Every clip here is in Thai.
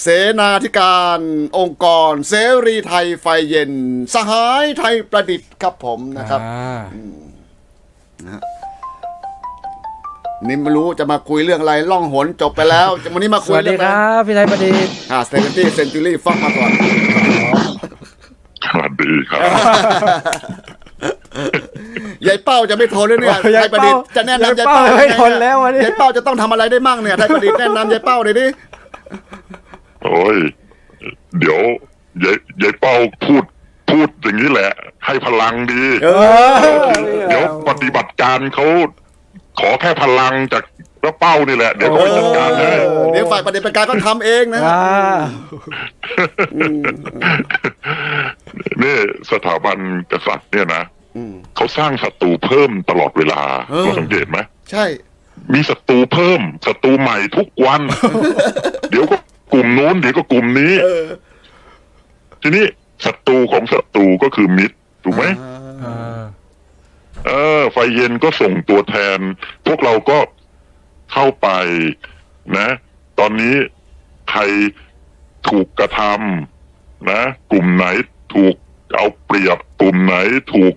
เสนาธิการองค์กร เสรีไทยไฟเย็น สหายไทยประดิษฐ์ครับผมนะครับอ่านี่ไม่รู้จะมาคุยเรื่องอะไรล่องหนจบไปแล้ววันนี้มาสคุยวัสเรื่ดีองอะคไรรับพี่ไทยประดิษฐ์อ่าเซนตี้เซนตูรี่ฟักมาก่อน สวัสดีครับ ยายเป้าจะไม่ทนแล้วเนี่ยไทยประดิษฐ์จะแนะนำยายเป้าไม่ยังงทนแล้ววันนี้ยายเป้าจะต้องทำอะไรได้มั่งเนี่ยไทยประดิษฐ์แนะนำยายเป้าเลยดิ โอ้ย เดี๋ยวยายยายเป้าพูดพูดอย่างนี้แหละ ให้พลังดีเออเดี๋ยวปฏิบัติการเขาขอแค่พลังจากพระเป้านี่แหละ เดี๋ยวเขาไปจัดการให้เดี๋ยวฝ่ายปฏิบัติการก็ทำเองนะ อ่านี่สถาบันกษัตริย์เนี่ยนะอืมเขาสร้างศัตรูเพิ่มตลอดเวลาเออ เราสังเกตไหมใช่ มีศัตรูเพิ่มศัตรูใหม่ทุกวัน เดี๋ยวก็ กลุ่มนู้นเดี๋ยวก็กลุ่มนี้เออทีนี้ศัตรูของศัตรูก็คือมิตรถูกไหมอ่าเออ ไฟเย็นก็ส่งตัวแทน พวกเราก็เข้าไปนะ ตอนนี้ใครถูกกระทำนะ กลุ่มไหนถูกเอาเปรียบกลุ่มไหนถูก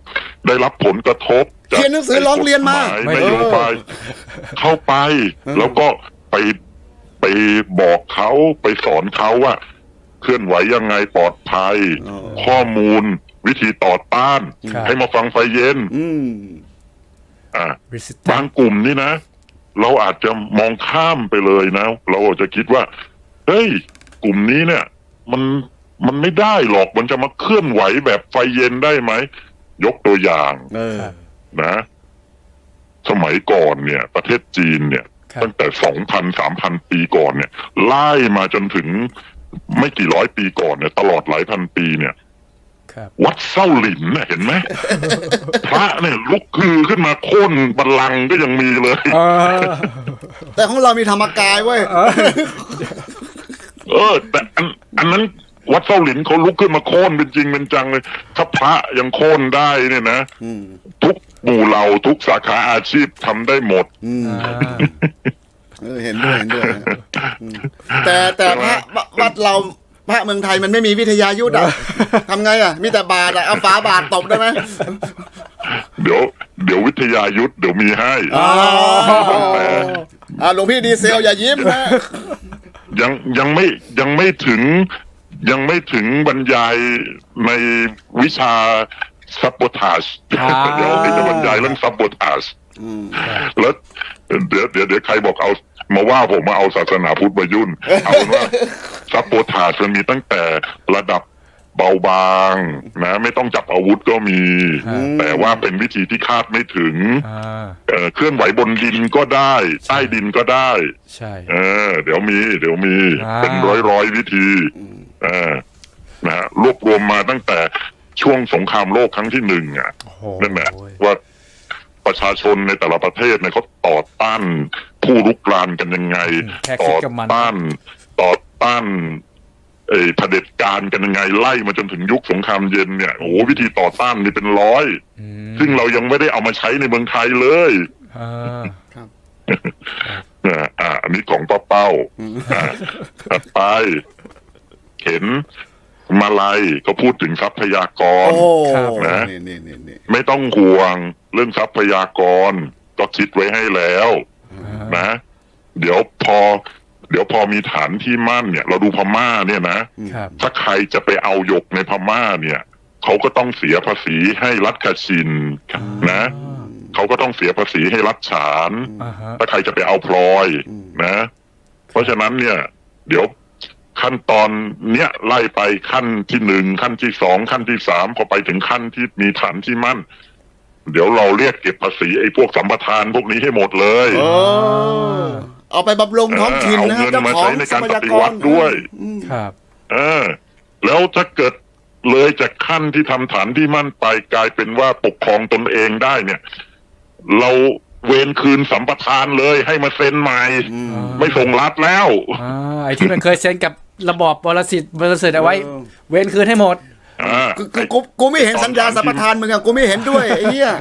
ได้รับผลกระทบจากเขียนหนังสือร้องเรียนมากฎหนโยบายเข้าไป แล้วก็ไป ไปบอกเขาไปสอนเขาว่า เคลื่อนไหวยังไงปลอดภัย อ๋อข้อมูล วิธีต่อต้าน ครับ ให้มาฟังไฟเย็น อืม อ่า ริสิตบางกลุ่มนี่นะ เราอาจจะมองข้ามไปเลยนะ เราอาจจะคิดว่า เฮ้ย กลุ่มนี้เนี่ย มันมันไม่ได้หรอกมันจะมาเคลื่อนไหวแบบไฟเย็นได้ไหม ยกตัวอย่างเออ นะ สมัยก่อนเนี่ย ประเทศจีนเนี่ยครับ ตั้งแต่สองพันสามพันปีก่อนเนี่ยไล่มาจนถึงไม่กี่ร้อยปีก่อนเนี่ย ตลอดหลายพันปีเนี่ยครับวัดเส้าหลินน่ะเห็นไหมพระเนี่ยลุกคือขึ้นมาโค่นบัลลังก์ก็ยังมีเลยเออแต่ของเรามีธรรมกายเว้ยเออ แต่อันอันนั้นวัดเส้าหลินเขาลุกขึ้นมาโค่นเป็นจริงเป็นจังเลย ถ้าพระยังโค่นได้เนี่ยนะอืมทุก หมู่เหล่าทุกสาขาอาชีพทำได้หมด อืมอ่าเออเห็นด้วยเห็นด้วยอืมแต่แต่พระววัดเราพระเมืองไทยมันไม่มีวิทยายุทธ์อะทำไงอะมีแต่บาทอะเอาฝาบาทตบได้ไหมเดี๋ยว เดี๋ยววิทยายุทธเดี๋ยวมีให้ อ๋ออ่าหลวงพี่ดีเซลอย่ายิ้มนะยังยังไม่ยังไม่ถึงยังไม่ถึงบรรยายในวิชา sabotage อ่าเดี๋ยวที่จะบรรยายเรื่อง sabotage อืมแล้วเดี๋ยวเดี๋ยวเดี๋ยวใครบอกเอามาว่าผมมาเอาศาสนาพุทธมายุ่น เอาเป็นว่าซับโปทาสมันมีตั้งแต่ระดับเบาบางนะ ไม่ต้องจับอาวุธก็มีอืมแต่ว่าเป็นวิธีที่คาดไม่ถึงอ่าเอ่อเคลื่อนไหวบนดินก็ได้ ใต้ดินก็ได้ ใช่เออ เดี๋ยวมี เดี๋ยวมีอ่าเป็นร้อยร้อยๆวิธีเออนะฮะรวบรวมมาตั้งแต่ ช่วงสงครามโลกครั้งที่หนึ่งอะโอ้โหนั่นแหละว่าประชาชนในแต่ละประเทศเนี่ยเขาต่อต้านผู้รุกรานกันยังไงแค่ต่คิดอกับมันต้านต่อต้านเอ่อเผด็จการกันยังไงไล่มาจนถึงยุคสงครามเย็นเนี่ยโอ้โหวิธีต่อต้านนี่เป็นร้อยอืมซึ่งเรายังไม่ได้เอามาใช้ในเมืองไทยเลยอ่าอ่าอ่าอันนี้ของป้าเป้าอ่าถัดไปเห็น มาลัยเขาพูดถึงทรัพยากรโอ้ครับนะ นี่นี่นี่นี่ไม่ต้องห่วงเรื่องทรัพยากร ก็คิดไว้ให้แล้ว นะ เดี๋ยวพอ เดี๋ยวพอมีฐานที่มั่นเนี่ย เราดูพม่าเนี่ยนะ ครับ ถ้าใครจะไปเอาหยกในพม่าเนี่ย เขาก็ต้องเสียภาษีให้รัฐกชินนะ เขาก็ต้องเสียภาษีให้รัฐฉาน อ่าฮะ ถ้าใครจะไปเอาพลอยนะ เพราะฉะนั้นเนี่ย เดี๋ยว ขั้นตอนเนี้ยไล่ไปขั้นที่หนึ่งขั้นที่สองขั้นที่สามพอไปถึงขั้นที่มีฐานที่มั่น เดี๋ยวเราเรียกเก็บภาษีไอ้พวกสัมปทานพวกนี้ให้หมดเลยโอ้เอาไปบำรุงท้องถิ่นนะเออเอาเงินเจ้ามาขอใช้งในทรัการพปยาฏิกวัรติด้วยอืมครับ เออ แล้วถ้าเกิดเลยจากขั้นที่ทำฐานที่มั่นไปกลายเป็นว่าปกครองตนเองได้เนี่ย เราเวรคืนสัมปทานเลยให้มาเซ็นใหม่ ไม่ส่งรัฐแล้วอ่าไอ้ที่มันเคยเซ็นกับ ระบอบบรสิทธิ์บรสิทธิ์เอาไว้เออเว้นคืนให้หมดอ่ากูกูกูกูไม่เห็นสัญญาสัมปทานมึงอะกูไม่เห็นด้วยไอ้เหี้ย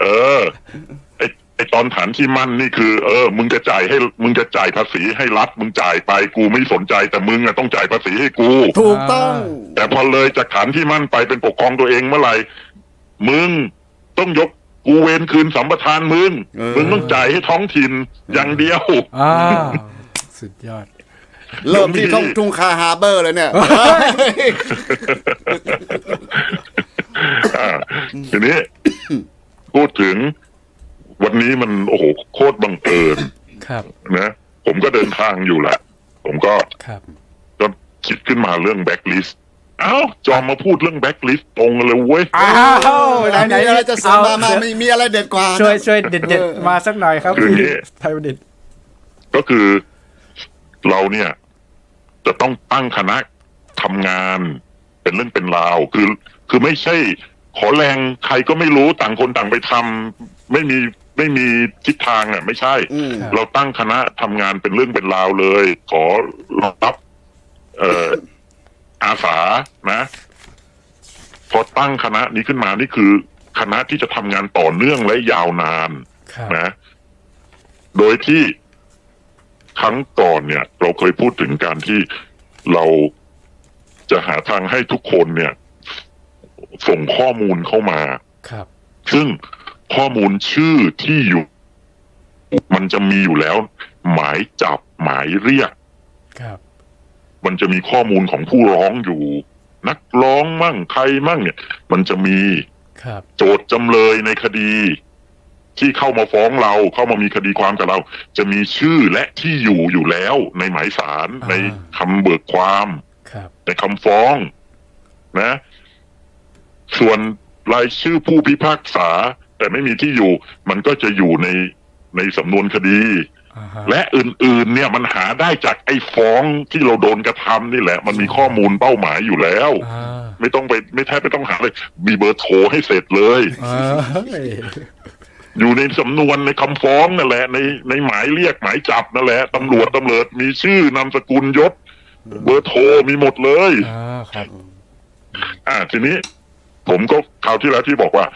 เออไอ้ไอตอนฐานที่มั่นนี่คือ เออ มึงจะจ่ายให้มึงจะจ่ายภาษีให้รัฐมึงจ่ายไปกูไม่สนใจแต่มึงอะต้องจ่ายภาษีให้กู ถูกต้อง แต่พอเลยจากฐานที่มั่นไปเป็นปกครองตัวเองเมื่อไหร่มึงต้องยกกูเวนคืนสัมปทานมึงเออมึงต้องจ่ายให้ท้องถิ่นอย่างเดียวอ่าสุดยอด เริ่มที่ทุ่งทุ่งคาฮาร์เบอร์เลยเนี่ย อ่าทีนี้ พูดถึงวันนี้มันโอ้โหโคตรบังเอิญครับ นะผมก็เดินทางอยู่แหละ ผมก็ครับ ก็คิดขึ้นมาเรื่องแบ็กลิสต์เอ้า จอมมาพูดเรื่องแบ็กลิสต์ตรงกันเลยเว้ย อ้าวไหนไหนมีอะไรจะเสริมมามาเอมีมีอะไรเด็ดกว่า ช่วยช่วยเด็ดเอเด็ดอมาสักหน่อยครับคืออย่างนี้ ไทยประดิษฐ์ก็คือ เราเนี่ยจะต้องตั้งคณะทำงานเป็นเรื่องเป็นราว คือ คือไม่ใช่ ขอแรงใครก็ไม่รู้ต่างคนต่างไปทำไม่มีไม่มีทิศทางอะ ไม่ใช่อืมเราตั้งคณะทำงานเป็นเรื่องเป็นราวเลย ขอรับ เอ่ออาสานะพอตั้งคณะนี้ขึ้นมานี่คือ คณะที่จะทำงานต่อเนื่องและยาวนานครับนะ โดยที่ ครั้งก่อนเนี่ย เราเคยพูดถึงการที่เราจะหาทางให้ทุกคนเนี่ย ส่งข้อมูลเข้ามาครับ ซึ่งข้อมูลชื่อที่อยู่ มันจะมีอยู่แล้ว หมายจับหมายเรียกครับ มันจะมีข้อมูลของผู้ร้องอยู่ นักร้องมั่งใครมั่งเนี่ย มันจะมีครับ โจทย์จำเลยในคดี ที่เข้ามาฟ้องเราเข้ามามีคดีความกับเรา จะมีชื่อและที่อยู่อยู่แล้วในหมายสารอ่าในคำเบิกความครับในคำฟ้องนะ ส่วนรายชื่อผู้พิพากษา แต่ไม่มีที่อยู่ มันก็จะอยู่ในในสำนวนคดีอ่าฮะและอื่น ๆ เนี่ยมันหาได้จากไอ้ฟ้องที่เราโดนกระทำนี่แหละ มันมีข้อมูลเป้าหมายอยู่แล้วอ่าไม่ต้องไปไม่แทบไม่ต้องหาเลย มีเบอร์โทรให้เสร็จเลย อ่าเฮ้ยอยู่ในสำนวนในคำฟ้องนั่นแหละ ในในหมายเรียกหมายจับนั่นแหละตำรวจตำรวจมีชื่อนามสกุลยศ เบอร์โทรมีหมดเลยอ่าครับ อ่า ทีนี้ ผมก็คราวที่แล้วที่บอกว่า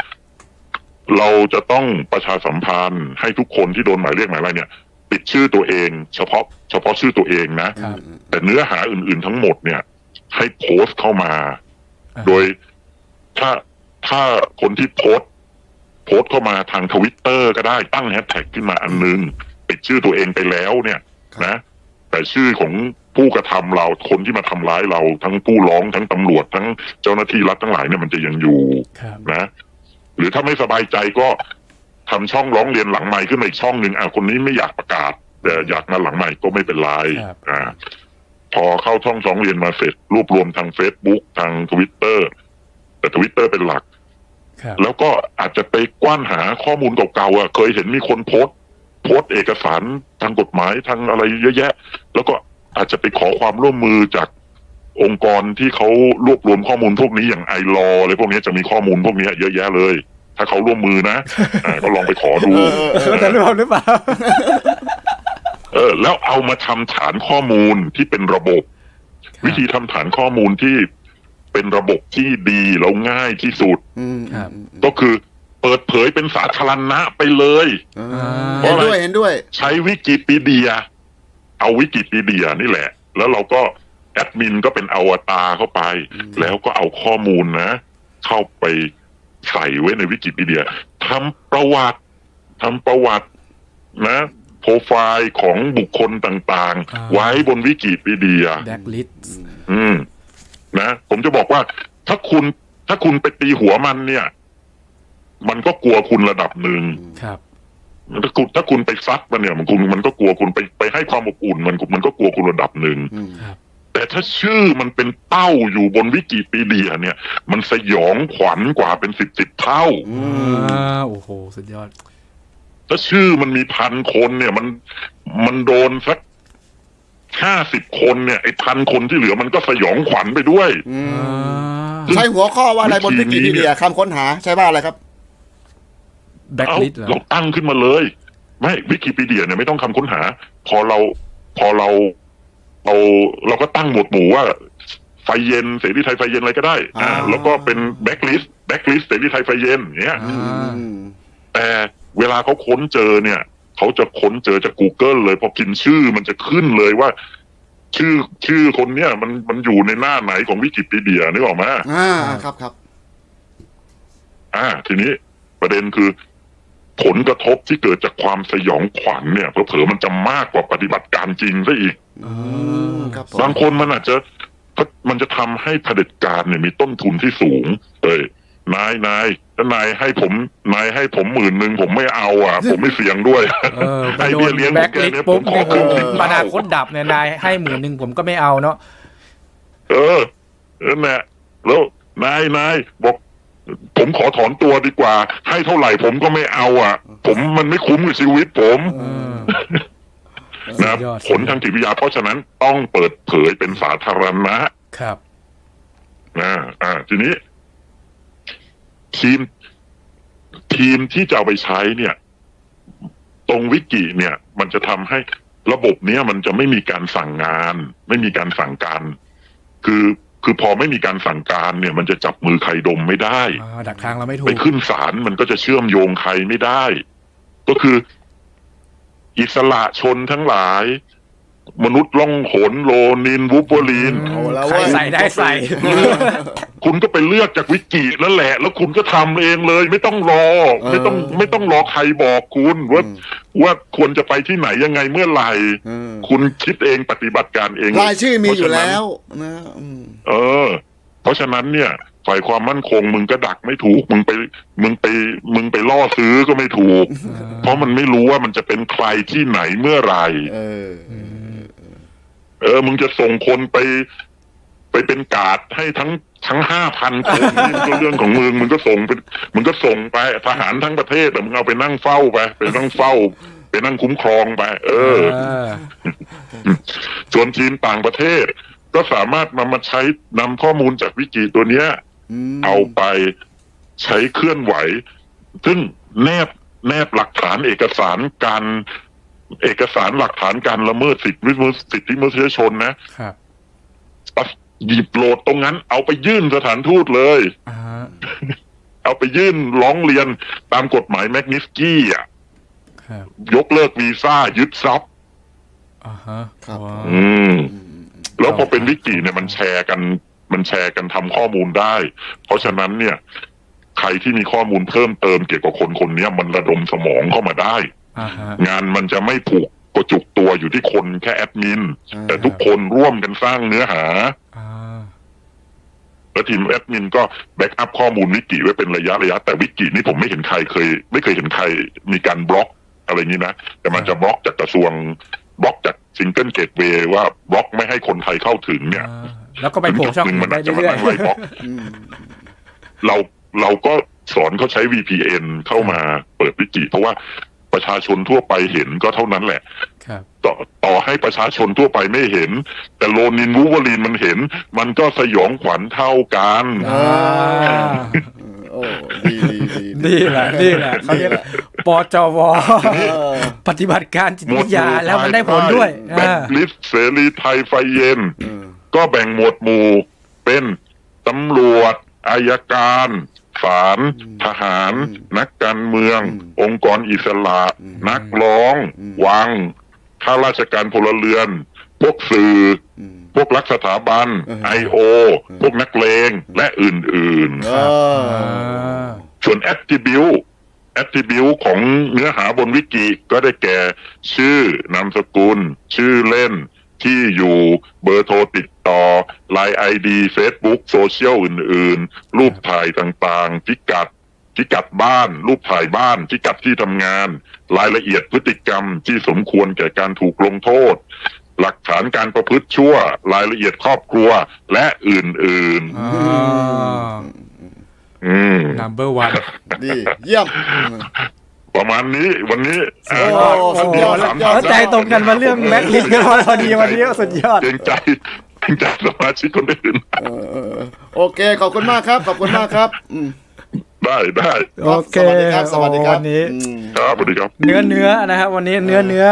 เราจะต้องประชาสัมพันธ์ให้ทุกคนที่โดนหมายเรียกหมายอะไรเนี่ย ปิดชื่อตัวเอง เฉพาะ เฉพาะชื่อตัวเองนะ ครับ แต่เนื้อหาอื่นๆทั้งหมดเนี่ย ให้โพสต์เข้ามา อ่า โดยถ้าถ้าคนที่โพสต์ โพสต์เข้ามาทางทวิตเตอร์ก็ได้ตั้งแฮชแท็กขึ้นมาอันนึงปิดชื่อตัวเองไปแล้วเนี่ยนะ แต่ชื่อของผู้กระทำเราคนที่มาทำร้ายเราทั้งผู้ร้องทั้งตำรวจทั้งเจ้าหน้าที่รัฐทั้งหลายเนี่ยมันจะยังอยู่ครับนะ หรือถ้าไม่สบายใจก็ทำช่องร้องเรียนหลังใหม่ขึ้นมาอีกช่องหนึ่งอะคนนี้ไม่อยากประกาศ แต่อยากมาหลังใหม่ก็ไม่เป็นไรครับอ่าพอเข้าช่องร้องเรียนมาเสร็จรวบรวมทางเฟซบุ๊กทางทวิตเตอร์แต่ทวิตเตอร์เป็นหลักครับ แล้วก็อาจจะไปกว้านหาข้อมูลเก่าๆอะเคยเห็นมีคนโพสต์ โพสต์เอกสารทางกฎหมายทางอะไรเยอะแยะ แล้วก็อาจจะไปขอความร่วมมือจากองค์กรที่เขารวบรวมข้อมูลพวกนี้อย่างไอรออะไรพวกนี้จะมีข้อมูลพวกนี้เยอะแยะเลย ถ้าเขาร่วมมือนะอ่าก็ลองไปขอดูเออเออแต่รู้หรือเปล่าเออ แล้วเอามาทำฐานข้อมูลที่เป็นระบบ วิธีทำฐานข้อมูลที่ เป็นระบบที่ดีแล้วง่ายที่สุดอืมครับก็คือเปิดเผยเป็นสาธารณะไปเลยเออเห็นด้วยเห็นด้วย ใช้วิกิพีเดีย เอาวิกิพีเดียนี่แหละ แล้วเราก็แอดมินก็เป็นอวตารเข้าไป แล้วก็เอาข้อมูลนะ เข้าไปใส่ไว้ในวิกิพีเดียทำประวัติทำประวัตินะโปรไฟล์ของบุคคลต่างอ่าๆไว้บนวิกิพีเดียแบ็กลิสอืม นะ ผมจะบอกว่าถ้าคุณถ้าคุณไปตีหัวมันเนี่ย มันก็กลัวคุณระดับหนึ่งครับถ้าคุณถ้าคุณไปซัดมันเนี่ย มันคุณมันก็กลัวคุณไปไปให้ความอบอุ่น มันมันก็กลัวคุณระดับหนึ่งอืมครับแต่ถ้าชื่อมันเป็นเป้าอยู่บนวิกิพีเดีย เนี่ย มันสยองขวัญกว่าเป็นสิบสิบเท่าอือ่ามโอ้โห สุดยอด ถ้าชื่อมันมีพันคนเนี่ย มันมันโดนสัก ห้าสิบคนเนี่ยไอ้พันคนที่เหลือมันก็สยองขวัญไปด้วย อือ่มาใช้หัวข้อว่าอะไรบนวิวิธีกินี้พีเดียคำค้นหาใช้ว่าอะไรครับ แบ็กเอาลิสเหรอ เราตั้งขึ้นมาเลย ไม่วิกิพีเดียเนี่ยไม่ต้องคำค้นหา พอเราพอเราเอาเราก็ตั้งหมวดหมู่ว่า ไฟเย็นเสรีไทยไฟเย็นอะไรก็ได้อ่าอ่า แล้วก็เป็นแบ็กลิสต์แบ็กลิสต์เสรีไทยไฟเย็นอย่างเงี้ยอืม แต่เวลาเขาค้นเจอเนี่ย เขาจะค้นเจอจาก Google เลยพอพิมพ์ชื่อมันจะขึ้นเลยว่า ชื่อชื่อคนเนี้ยมันมันอยู่ในหน้าไหนของวิกิพีเดียนึกออกไหมอ่าครับครับ อ่า ทีนี้ประเด็นคือ ผลกระทบที่เกิดจากความสยองขวัญเนี่ยเผลอๆมันจะมากกว่าปฏิบัติการจริงซะอีกอืมครับผมบางคนมันอาจจะมันจะทำให้เผด็จการเนี่ยมีต้นทุนที่สูงเอ้ย นายนายถ้านายให้ผมนายให้ผมหมื่นหนึ่งผมไม่เอาอะ ผมไม่เสี่ยงด้วยเออไปไอโดเบี้ยนเลี้ยงแบ็คแกลิสเนี่ยต์ปุ๊บผมขอโอ้โหครึ่งหนึ่งอนาคตดับเนี่ยนายให้หมื่นหนึ่งผมก็ไม่เอาเนาะเออนั่นแหละแล้วนายนายบอก ผมขอถอนตัวดีกว่า ให้เท่าไหร่ผมก็ไม่เอาอะ ผมมันไม่คุ้มกับชีวิตผมเออนะครับสุดยอดผลทางจิตวิทยาเพราะฉะนั้นต้องเปิดเผยเป็นสาธารณะครับอ่าอ่าทีนี้ ทีม ทีมที่จะเอาไปใช้เนี่ย ตรงวิกิเนี่ย มันจะทำให้ระบบเนี้ยมันจะไม่มีการสั่งงาน ไม่มีการสั่งการ คือคือพอไม่มีการสั่งการเนี่ย มันจะจับมือใครดมไม่ได้อ่าดักทางเราไม่ถูไปกขึ้นศาลมันก็จะเชื่อมโยงใครไม่ได้ ก็คือ อิสระชนทั้งหลาย มนุษย์ล่องหนโลนินวูปเปอรีน เอาแล้วใครเว้ยใส่ได้ใส่ คุณก็ไปเลือกจากวิกินั่นแหละ แล้วคุณก็ทำเองเลย ไม่ต้องรอ ไม่ต้องไม่ต้องรอใครบอกคุณว่าว่าควรจะไปที่ไหนยังไงเมื่อไหร่อืมคุณคิดเองปฏิบัติการเองรายชื่อมีอยู่เพราะฉะนั้นแล้วนะอืมเออ เพราะฉะนั้นเนี่ยฝ่ายความมั่นคงมึงก็ดักไม่ถูก มึงไป มึงไป มึงไปล่อซื้อก็ไม่ถูก เพราะมันไม่รู้ว่ามันจะเป็นใครที่ไหนเมื่อไหร่ เออ เออ มึงจะส่งคนไป ไปเป็นกาดให้ทั้งทั้งห้าพันคนนี่มันก็เรื่องของมึงมึงก็ส่งไปมึงก็ส่งไปทหารทั้งประเทศอะมึงเอาไปนั่งเฝ้าไปไปนั่งเฝ้าไปนั่งคุ้มครองไป เออเออส่วนทีมต่างประเทศ ก็สามารถมามาใช้นำข้อมูลจากวิกิตัวเนี้ยมเอาไปใช้เคลื่อนไหว ซึ่งแนบแนบหลักฐานเอกสารการ เอกสารหลักฐานการละเมิดสิทธิมนุษยสิทธิมนุษยชนนะครับหยิบโหลดตรงนั้น เอาไปยื่นสถานทูตเลยอ่าเอาไปยื่นร้องเรียนตามกฎหมายแมกนิสกี้อะครับยกเลิกวีซ่ายึดทรัพย์อ่าฮะครับว้าวอืม แล้วพอเป็นวิกิเนี่ยมันแชร์กัน มันแชร์กันทำข้อมูลได้ เพราะฉะนั้นเนี่ย ใครที่มีข้อมูลเพิ่มเติมเกี่ยวกับคนคนเนี้ยมันระดมสมองเข้ามาได้อ่าฮะ งานมันจะไม่ผูกกระจุกตัวอยู่ที่คนแค่แอดมินอ่าแต่ทุกคนร่วมกันสร้างเนื้อหาอ่าแล้วทีมแอดมินก็แบ็กอัพข้อมูลวิกิไว้เป็นระยะระยะ แต่วิกินี่ผมไม่เห็นใครเคย ไม่เคยเห็นใครมีการบล็อกอะไรอย่างนี้นะ แต่มันจะบล็อกจากกระทรวงบล็อกจากซิงเกิลเกตเวย์ว่าบล็อกไม่ให้คนไทยเข้าถึงเนี่ยอ่าแล้วก็ไปโผล่ช่องถึงอื่มันนได้อาจจะมาเรื่อยนั่งไล่บล็อกอืมเราเราก็สอนเขาใช้ VPN เข้ามาเปิดวิกิเพราะว่า ประชาชนทั่วไปเห็นก็เท่านั้นแหละๆครับต่อต่อให้ประชาชนทั่วไปไม่เห็น แต่โลนินวูวอลีนมันเห็น มันก็สยองขวัญเท่ากันอ่าโอ้ดีดีดีนี่แหละนี่แหละเขาเรียกปจวเออปฏิบัติการจิตวิทยาแล้วมันได้ผลด้วยแบ็อ่าคลิสเสรีไทยไฟเย็นเออก็แบ่งหมวดหมู่เป็นตำรวจอายการ ศาลทหาร นักการเมือง องค์กรอิสระ นักร้อง วังข้าราชการพลเรือน พวกสื่ออืมพวกรักสถาบันเออไอโอพวกนักเลง และอื่นเออ่อาๆส่วน attribute attribute ของเนื้อหาบนวิกิก็ได้แก่ ชื่อนามสกุล ชื่อเล่น ที่อยู่เบอร์โทรติดต่อ Line ID Facebook โซเชียลอื่นๆ รูปถ่ายต่างๆ พิกัดพิกัดบ้าน รูปถ่ายบ้านพิกัดที่ทำงาน รายละเอียดพฤติกรรมที่สมควรแก่การถูกลงโทษ หลักฐานการประพฤติชั่ว รายละเอียดครอบครัวและอื่นอ่าๆอืม number one ดี เยี่ยม ประมาณนี้วันนี้อ่าโอ้สุดยอดสามสุดยอดเข้าใจตรงกันมาเรื่องแม็กลิสกันพอดีวันนี้สุดยอด เกรงใจเกรงใจสมาชิกคนอื่นเออเออโอเค ขอบคุณมากครับ ขอบคุณมากครับอืมได้ได้โอเคสวัสดีครับสวัสดีครับวันนี้ อืมครับสวัสดีครับ เนื้อเนื้อนะครับวันนี้เนื้อเนื้อ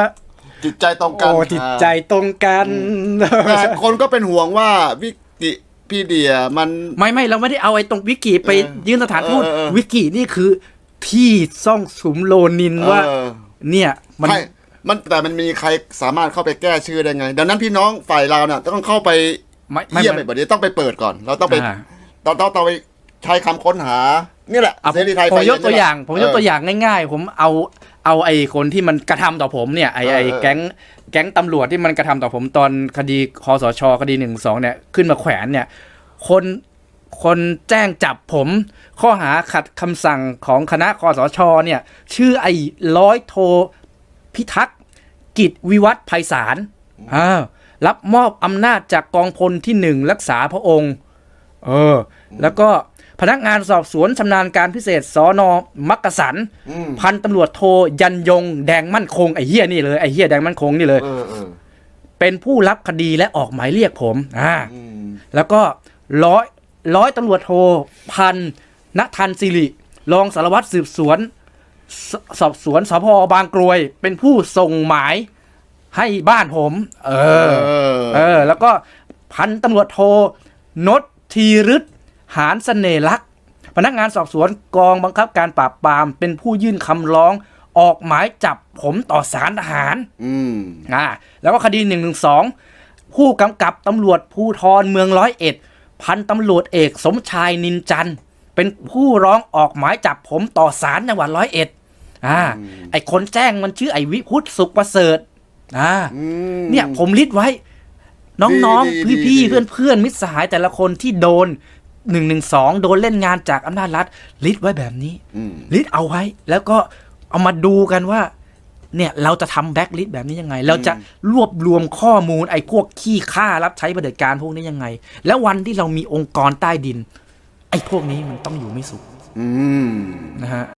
จิตใจตรงกันโอ้จิตใจตรงกันแต่คนก็เป็นห่วงว่าวิกิพีเดียมัน ไม่ไม่เราไม่ได้เอาไอ้ตรงวิกิไปเออยื่นสถานทูตเออเออวิกินี่คือ พี่ซ่องสุมโลนินว่า เออ เนี่ย มัน ใช่มันแต่มันมีใครสามารถเข้าไปแก้ชื่อได้ไง ดังนั้นพี่น้องฝ่ายเราเนี่ยต้องเข้าไปไม่ไม่เยี่ยมไม่ไปแบบนี้ต้องไปเปิดก่อน เราต้องไปอ่าต้องต้องต้องไปใช้คำค้นหา นี่แหละอะเสรีไทยผมไฟยกตัวอย่าง ผมยกตัวเอย่างง่ายๆ ผมเอาเอาไอ้คนที่มันกระทำต่อผมเนี่ยไอ้ไอ้เออแก๊งแก๊งตำรวจที่มันกระทำต่อผมตอนคดีคอสชคดีหนึ่งสองเนี่ยขึ้นมาแขวนเนี่ย คน คนแจ้งจับผม ข้อหาขัดคำสั่งของคณะคอสชเนี่ย ชื่อไอ้ร้อยโทพิทักษ์กิจวิวัฒน์ไพศาลอ่ารับมอบอำนาจจากกองพลที่หนึ่งรักษาพระองค์ เออ แล้วก็พนักงานสอบสวนชำนาญการพิเศษสอนอมักกะสันอืมพันตำรวจโทยันยง แดงมั่นคง ไอ้เฮียนี่เลย ไอ้เฮียแดงมั่นคงนี่เลยเออเออเป็นผู้รับคดีและออกหมายเรียกผม อ่าอืมแล้วก็ร้อย ร้อยตำรวจโทพันณทันสิริรองสารวัตรสืบสวนสสอบสวนสพบางกรวย เป็นผู้ส่งหมายให้บ้านผม เออ เออ แล้วก็พันตำรวจโทนศทีรึตหานเสน่ห์ลักษณ์พนักงานสอบสวนกองบังคับการปราบปราม เป็นผู้ยื่นคำร้องออกหมายจับผมต่อสารทหาร อืมอ่าแล้วก็คดีหนึ่งหนึ่งสองผู้กำกับตำรวจภูทรเมืองร้อยเอ็ด พันตำรวจเอกสมชายนินจันทร์เป็นผู้ร้องออกหมายจับผมต่อศาลจังหวัดร้อยเอ็ดอ่า ไอคนแจ้งมันชื่อไอวิพุทธสุขประเสริฐอ่าอืมเนี่ยผมลิดไว้ น้องดีดีๆพี่ดีๆเพื่อนๆ มิตรสหายแต่ละคนที่โดนหนึ่งหนึ่งสองโดนเล่นงานจากอำนาจรัฐลิดไว้แบบนี้อืมลิสต์เอาไว้ แล้วก็เอามาดูกันว่า เนี่ยเราจะทำแบ็กลิสต์แบบนี้ยังไง เราจะรวบรวมข้อมูลไอ้พวกขี้ข้ารับใช้ประเผด็จการพวกนี้ยังไง แล้ววันที่เรามีองค์กรใต้ดิน ไอ้พวกนี้มันต้องอยู่ไม่สุขอืม นะฮะ